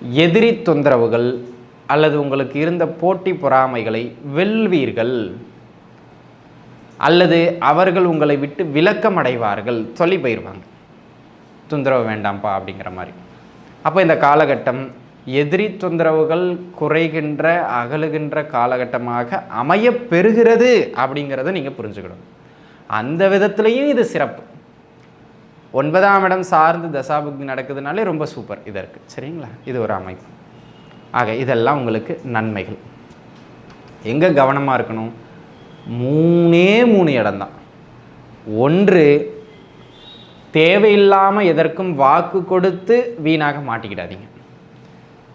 எதிரி தொந்தரவுகள் அல்லது உங்களுக்கு இருந்த போட்டி பொறாமைகளை வெல்வீர்கள். அல்லது அவர்கள் உங்களை விட்டு விலக்கம் அடைவார்கள் சொல்லி போயிடுவாங்க தொந்தரவு வேண்டாம்ப்பா அப்படிங்கிற மாதிரி. அப்போ இந்த காலகட்டம் எதிரி தொந்தரவுகள் குறைகின்ற அகலுகின்ற காலகட்டமாக அமைய பெறுகிறது அப்படிங்கிறத நீங்கள் புரிஞ்சுக்கணும். அந்த விதத்துலேயும் இது சிறப்பு. ஒன்பதாம் இடம் சார்ந்து தசாபுக்தி நடக்குதுனாலே ரொம்ப சூப்பர் இதற்கு சரிங்களா? இது ஒரு அமைப்பு. ஆக இதெல்லாம் உங்களுக்கு நன்மைகள். எங்கே கவனமாக இருக்கணும்? மூணே மூணு இடம்தான். ஒன்று தேவையில்லாமல் எதற்கும் வாக்கு கொடுத்து வீணாக மாட்டிக்கிடாதீங்க.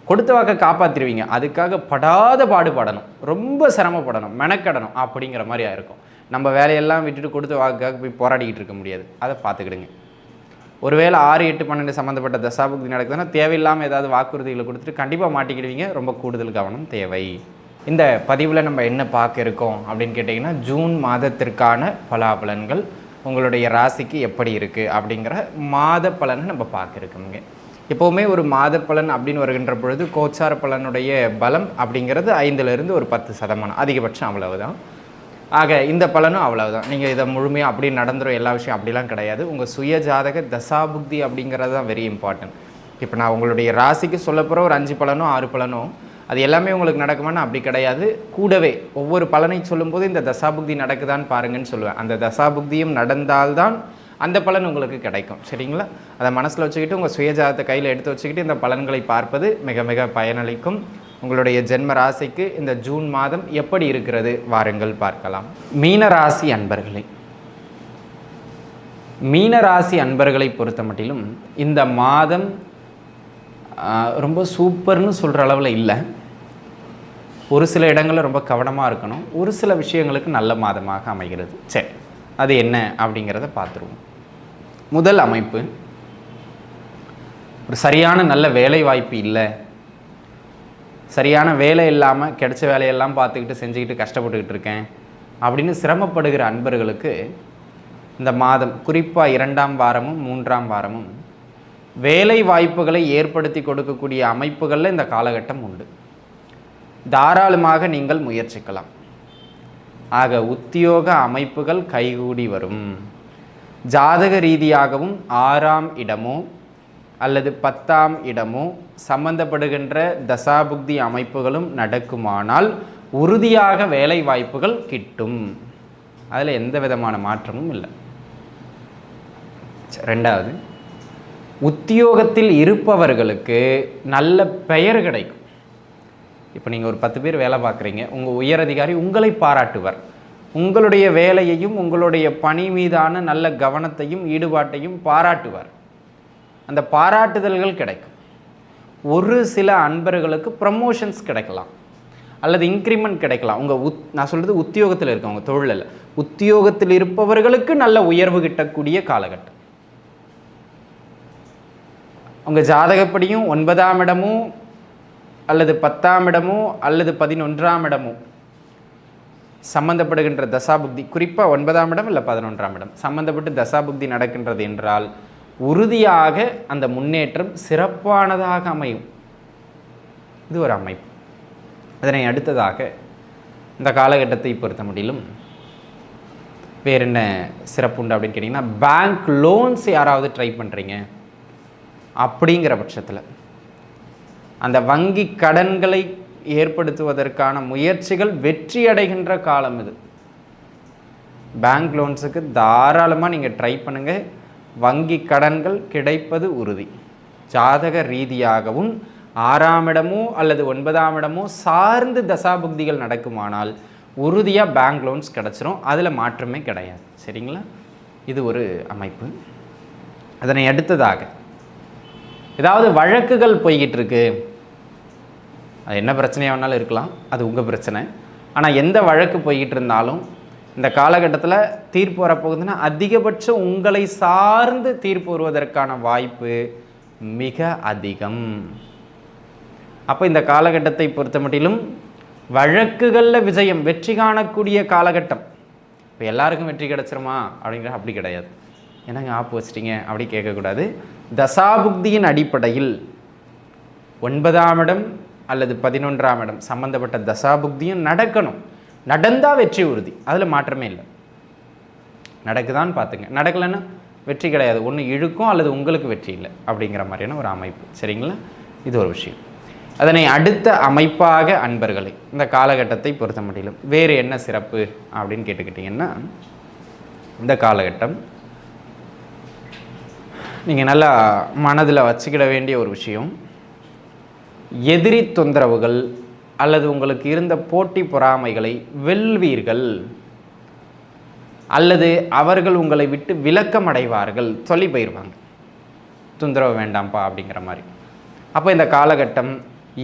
கொடுத்த வாக்கை காப்பாற்றிடுவீங்க அதுக்காக படாத பாடுபடணும். ரொம்ப சிரமப்படணும். மெனக்கடணும். அப்படிங்கிற மாதிரி இருக்கும். நம்ம வேலையெல்லாம் விட்டுட்டு கொடுத்த வாக்குக்காக போய் போராடிக்கிட்டு இருக்க முடியாது. அதை பார்த்துக்கிடுங்க. ஒருவேளை ஆறு எட்டு பன்னெண்டு சம்மந்தப்பட்ட தசாபுக்தி நடக்குதுன்னா தேவையில்லாமல் ஏதாவது வாக்குறுதிகளை கொடுத்துட்டு கண்டிப்பாக மாட்டிக்கிடுவீங்க. ரொம்ப கூடுதல் கவனம் தேவை. இந்த பதிவில் நம்ம என்ன பார்க்க இருக்கோம் அப்படின்னு கேட்டிங்கன்னா ஜூன் மாதத்திற்கான பலாபலன்கள் உங்களுடைய ராசிக்கு எப்படி இருக்குது அப்படிங்கிற மாத பலனை நம்ம பார்க்கிருக்கோங்க எப்போவுமே ஒரு மாத பலன் அப்படின்னு வருகின்ற பொழுது கோச்சார பலனுடைய பலம் அப்படிங்கிறது ஐந்துலேருந்து ஒரு பத்து சதமானம். அதிகபட்சம் அவ்வளவுதான். ஆக இந்த பலனும் அவ்வளவுதான். நீங்கள் இதை முழுமையாக அப்படி நடந்துடும் எல்லா விஷயம் அப்படிலாம் கிடையாது. உங்கள் சுய ஜாதக தசாபுக்தி அப்படிங்கிறது தான் வெரி இம்பார்ட்டன்ட் இப்போ நான் உங்களுடைய ராசிக்கு சொல்ல போகிற ஒரு அஞ்சு பலனோ ஆறு பலனோ அது எல்லாமே உங்களுக்கு நடக்குமான்னு அப்படி கிடையாது. கூடவே ஒவ்வொரு பலனை சொல்லும்போது இந்த தசாபுக்தி நடக்குதான்னு பாருங்கன்னு சொல்லுவேன். அந்த தசாபுக்தியும் நடந்தால்தான் அந்த பலன் உங்களுக்கு கிடைக்கும். சரிங்களா? அதை மனசில் வச்சுக்கிட்டு உங்கள் சுயஜாதத்தை கையில் எடுத்து வச்சுக்கிட்டு இந்த பலன்களை பார்ப்பது மிக மிக பயனளிக்கும். உங்களுடைய ஜென்ம ராசிக்கு இந்த ஜூன் மாதம் எப்படி இருக்கிறது வாருங்கள் பார்க்கலாம். மீனராசி அன்பர்களை. அன்பர்களே அன்பர்களை பொறுத்த மட்டிலும் இந்த மாதம் ரொம்ப சூப்பர்னு சொல்கிற அளவில் இல்லை. ஒரு சில இடங்களில் ரொம்ப கவனமாக இருக்கணும். ஒரு சில விஷயங்களுக்கு நல்ல மாதமாக அமைகிறது. சரி அது என்ன அப்படிங்கிறத பார்த்துருவோம். முதல் அமைப்பு ஒரு சரியான நல்ல வேலை வாய்ப்பு இல்லை. சரியான வேலை இல்லாமல் கிடைச்ச வேலையெல்லாம் பார்த்துக்கிட்டு செஞ்சுக்கிட்டு கஷ்டப்பட்டுக்கிட்டு இருக்கேன் அப்படின்னு சிரமப்படுகிற அன்பர்களுக்கு இந்த மாதம் குறிப்பாக இரண்டாம் வாரமும் மூன்றாம் வாரமும் வேலை வாய்ப்புகளை ஏற்படுத்தி கொடுக்கக்கூடிய அமைப்புகளில் இந்த காலகட்டம் உண்டு. தாராளமாக நீங்கள் முயற்சிக்கலாம். ஆக உத்தியோக அமைப்புகள் கைகூடி வரும். ஜாதக ரீதியாகவும் ஆறாம் இடமோ அல்லது பத்தாம் இடமோ சம்பந்தப்படுகின்ற தசாபுக்தி அமைப்புகளும் நடக்குமானால் உறுதியாக வேலை வாய்ப்புகள் கிட்டும். அதில் எந்த விதமான மாற்றமும் இல்லை. ரெண்டாவது உத்தியோகத்தில் இருப்பவர்களுக்கு நல்ல பெயர் கிடைக்கும். இப்போ நீங்கள் ஒரு பத்து பேர் வேலை பார்க்குறீங்க உங்கள் உயரதிகாரி உங்களை பாராட்டுவர். உங்களுடைய வேலையையும் உங்களுடைய பணி மீதான நல்ல கவனத்தையும் ஈடுபாட்டையும் பாராட்டுவார். அந்த பாராட்டுதல்கள் கிடைக்கும். ஒரு சில அன்பர்களுக்கு ப்ரமோஷன்ஸ் கிடைக்கலாம். அல்லது இன்க்ரிமெண்ட் கிடைக்கலாம். உங்கள் உத் நான் சொல்கிறது உத்தியோகத்தில் இருக்கவங்க தொழிலில். உத்தியோகத்தில் இருப்பவர்களுக்கு நல்ல உயர்வு கிட்டக்கூடிய காலகட்டம். உங்கள் ஜாதகப்படியும் ஒன்பதாம் இடமும் அல்லது பத்தாம் இடமோ அல்லது பதினொன்றாம் இடமோ சம்பந்தப்படுகின்ற தசாபுக்தி குறிப்பாக ஒன்பதாம் இடம் இல்லை பதினொன்றாம் இடம் சம்பந்தப்பட்டு தசாபுக்தி நடக்கின்றது என்றால் உறுதியாக அந்த முன்னேற்றம் சிறப்பானதாக அமையும். இது ஒரு அமைப்பு. அதனை அடுத்ததாக இந்த காலகட்டத்தை பொறுத்த முடியலும் வேறு என்ன சிறப்பு உண்டு அப்படின்னு கேட்டிங்கன்னா பேங்க் லோன்ஸ் யாராவது ட்ரை பண்ணுறீங்க அப்படிங்கிற பட்சத்தில் அந்த வங்கி கடன்களை ஏற்படுத்துவதற்கான முயற்சிகள் வெற்றி அடைகின்ற காலம் இது. பேங்க் லோன்ஸுக்கு தாராளமாக நீங்கள் ட்ரை பண்ணுங்கள் வங்கி கடன்கள் கிடைப்பது உறுதி. ஜாதக ரீதியாகவும் ஆறாம் இடமோ அல்லது ஒன்பதாம் இடமோ சார்ந்து தசாபுக்திகள் நடக்குமானால் உறுதியாக பேங்க் லோன்ஸ் கிடச்சிரும். அதில் மாற்றமே கிடையாது. சரிங்களா? இது ஒரு அமைப்பு. அதனை அடுத்ததாக ஏதாவது வழக்குகள் போய்கிட்டு இருக்கு. அது என்ன பிரச்சனையாக வேணாலும் இருக்கலாம். அது உங்கள் பிரச்சனை. ஆனால் எந்த வழக்கு போய்கிட்டு இருந்தாலும் இந்த காலகட்டத்தில் தீர்ப்பு வரப்போகுதுன்னா அதிகபட்சம் உங்களை சார்ந்து தீர்ப்பு வருவதற்கான வாய்ப்பு மிக அதிகம். அப்போ இந்த காலகட்டத்தை பொறுத்த மட்டிலும் வழக்குகளில் விஜயம் வெற்றி காணக்கூடிய காலகட்டம். இப்போ எல்லாருக்கும் வெற்றி கிடச்சிருமா? அப்படிங்கிற அப்படி கிடையாது. என்னங்க ஆப்பு வச்சிட்டீங்க? அப்படி கேட்கக்கூடாது. தசாபுக்தியின் அடிப்படையில் ஒன்பதாம் இடம் அல்லது பதினொன்றாம் இடம் சம்பந்தப்பட்ட தசாபுக்தியும் நடக்கணும். நடந்தால் வெற்றி உறுதி. அதில் மாற்றமே இல்லை. நடக்குதான்னு பார்த்துங்க நடக்கலைன்னா வெற்றி கிடையாது. ஒன்று இழுக்கும் அல்லது உங்களுக்கு வெற்றி இல்லை அப்படிங்கிற மாதிரியான ஒரு அமைப்பு. சரிங்களா? இது ஒரு விஷயம். அதனை அடுத்த அமைப்பாக அன்பர்களை இந்த காலகட்டத்தை பொறுத்த முடியலும் வேறு என்ன சிறப்பு அப்படின்னு கேட்டுக்கிட்டிங்கன்னா இந்த காலகட்டம் நீங்கள் நல்லா மனதில் வச்சுக்கிட வேண்டிய ஒரு விஷயம். எதிரி தொந்தரவுகள் அல்லது உங்களுக்கு இருந்த போட்டி பொறாமைகளை வெல்வீர்கள். அல்லது அவர்கள் உங்களை விட்டு விலக்கம் அடைவார்கள் சொல்லி போயிடுவாங்க தொந்தரவு வேண்டாம்ப்பா அப்படிங்கிற மாதிரி. அப்போ இந்த காலகட்டம்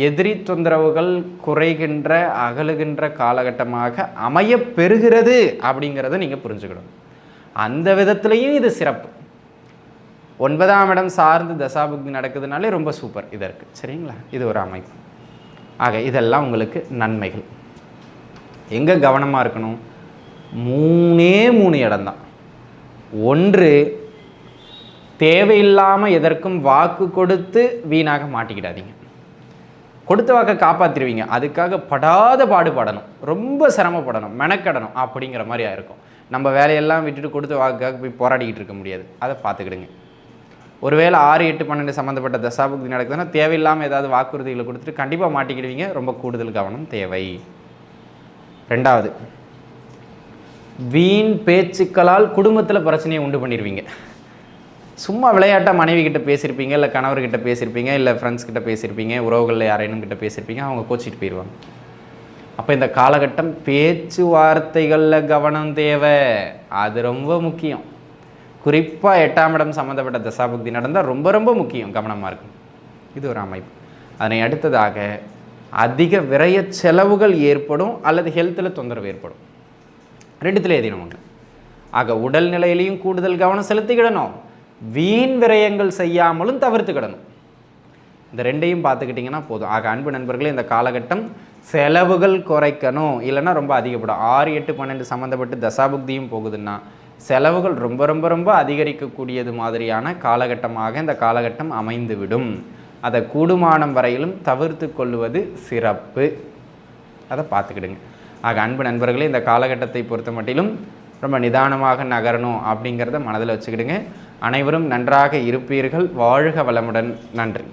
எதிரி தொந்தரவுகள் குறைகின்ற அகலுகின்ற காலகட்டமாக அமைய பெறுகிறது அப்படிங்கிறத நீங்கள் புரிஞ்சுக்கணும். அந்த விதத்துலேயும் இது சிறப்பு. ஒன்பதாம் இடம் சார்ந்து தசாபுக்தி நடக்குதுனாலே ரொம்ப சூப்பர் இதற்கு சரிங்களா? இது ஒரு அமைப்பு. ஆக இதெல்லாம் உங்களுக்கு நன்மைகள். எங்கே கவனமாக இருக்கணும்? மூணே மூணு இடம்தான். ஒன்று தேவையில்லாமல் எதற்கும் வாக்கு கொடுத்து வீணாக மாட்டிக்கிடாதீங்க. கொடுத்த வாக்கை காப்பாற்றிடுவீங்க அதுக்காக படாத பாடுபடணும். ரொம்ப சிரமப்படணும். மெனக்கடணும். அப்படிங்கிற மாதிரி ஆயிருக்கும். நம்ம வேலையெல்லாம் விட்டுட்டு கொடுத்த வாக்குக்காக போய் போராடிக்கிட்டு இருக்க முடியாது. அதை பார்த்துக்கிடுங்க. ஒருவேளை ஆறு எட்டு பன்னெண்டு சம்மந்தப்பட்ட தசாபுக்தி நடக்குதுன்னா தேவையில்லாமல் ஏதாவது வாக்குறுதிகளை கொடுத்துட்டு கண்டிப்பாக மாட்டிக்கிடுவீங்க. ரொம்ப கூடுதல் கவனம் தேவை. ரெண்டாவது வீண் பேச்சுக்களால் குடும்பத்தில் பிரச்சனையை உண்டு பண்ணிடுவீங்க. சும்மா விளையாட்டாக மனைவி கிட்ட பேசியிருப்பீங்க இல்லை கணவர்கிட்ட பேசியிருப்பீங்க இல்லை ஃப்ரெண்ட்ஸ் கிட்ட பேசியிருப்பீங்க உறவுகளில் யாரேனும் கிட்ட பேசியிருப்பீங்க அவங்க கோச்சிட்டு போயிடுவாங்க அப்போ இந்த காலகட்டம் பேச்சுவார்த்தைகளில் கவனம் தேவை. அது ரொம்ப முக்கியம். குறிப்பாக எட்டாம் இடம் சம்மந்தப்பட்ட தசாபுக்தி நடந்தால் ரொம்ப ரொம்ப முக்கியம் கவனமாக இருக்கும். இது ஒரு அமைப்பு. அதனை அடுத்ததாக அதிக விரைய செலவுகள் ஏற்படும் அல்லது ஹெல்த்தில் தொந்தரவு ஏற்படும். ரெண்டுத்தில் எதினும் ஒன்று ஆக உடல்நிலையிலையும் கூடுதல் கவனம் செலுத்திக்கிடணும். வீண் விரயங்கள் செய்யாமலும் தவிர்த்துக்கிடணும் இந்த ரெண்டையும் பார்த்துக்கிட்டிங்கன்னா போதும். ஆக அன்பு நண்பர்களே இந்த காலகட்டம் செலவுகள் குறைக்கணும். இல்லைன்னா ரொம்ப அதிகப்படும். ஆறு எட்டு பன்னெண்டு சம்மந்தப்பட்டு தசாபுக்தியும் போகுதுன்னா செலவுகள் ரொம்ப ரொம்ப ரொம்ப அதிகரிக்கக்கூடியது மாதிரியான காலகட்டமாக இந்த காலகட்டம் அமைந்துவிடும். அதை கூடுமானம் வரையிலும் தவிர்த்து கொள்வது சிறப்பு. அதை பார்த்துக்கிடுங்க. ஆக அன்பு நண்பர்களே இந்த காலகட்டத்தை பொறுத்த மட்டிலும் ரொம்ப நிதானமாக நகரணும் அப்படிங்கிறத மனதில் வச்சுக்கிடுங்க. அனைவரும் நன்றாக இருப்பீர்கள். வாழ்க வளமுடன். நன்றி.